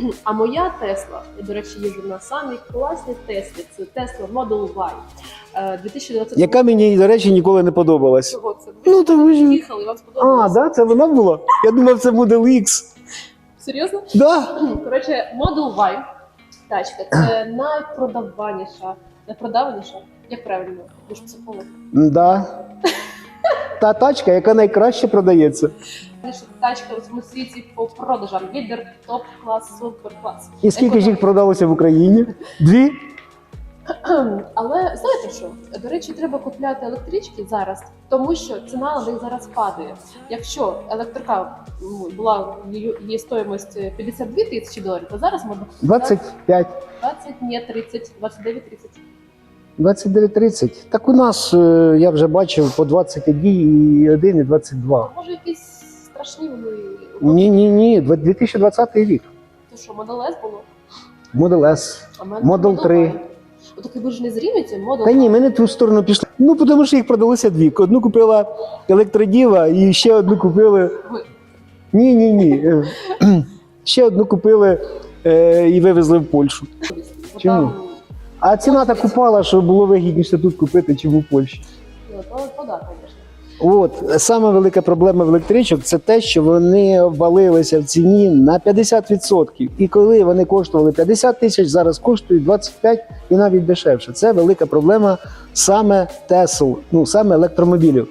А моя Тесла, я, до речі, їжджу на самій класній Теслі. Це Tesla Model Y. Е, 2020 Яка мені, до речі, ніколи не подобалась. Чого це? Ви Ну, що. їхали, вам? А, да, це вона була? Я думав, це Model X. Серйозно? Да. Коротше, Model Y тачка це найпродаваніша, найпродаваніша, як правильно, ви ж психолог. Да. Та тачка, яка найкраще продається. Тачка у цьому світі по продажам. Лідер, топ клас, супер клас. І скільки ж їх продалося в Україні? Дві? Але знаєте що? До речі, треба купляти електрички зараз, тому що ціна на них зараз падає. Якщо електрика була її, стоїмость 52 тисячі доларів, то зараз можна купити 25. 20, ні, 30, 29, 30. 29-30. Так у нас, е, я вже бачив, по 21 і 22. Може, якісь страшні вони. Ні, ні, ні, 2020 рік. То що, Model S було? Model S. А в мене Model 3. Y. Отаки ви ж не зрівняті, Model Та ні, ми не в ту сторону пішли. Ну, тому що їх продалося дві. Одну купила електродіва і ще одну купили. Ви. Ні, ні, ні. Е, Ще одну купили е, і вивезли в Польщу. Бо Чому? Там, А ціна так упала, що було вигідніше тут купити, чим у Польщі. то, то да, звісно. От саме велика проблема в електричок це те, що вони обвалилися в ціні на 50%. І коли вони коштували 50 тисяч, зараз коштують 25 і навіть дешевше. Це велика проблема саме Тесл, ну саме електромобілів.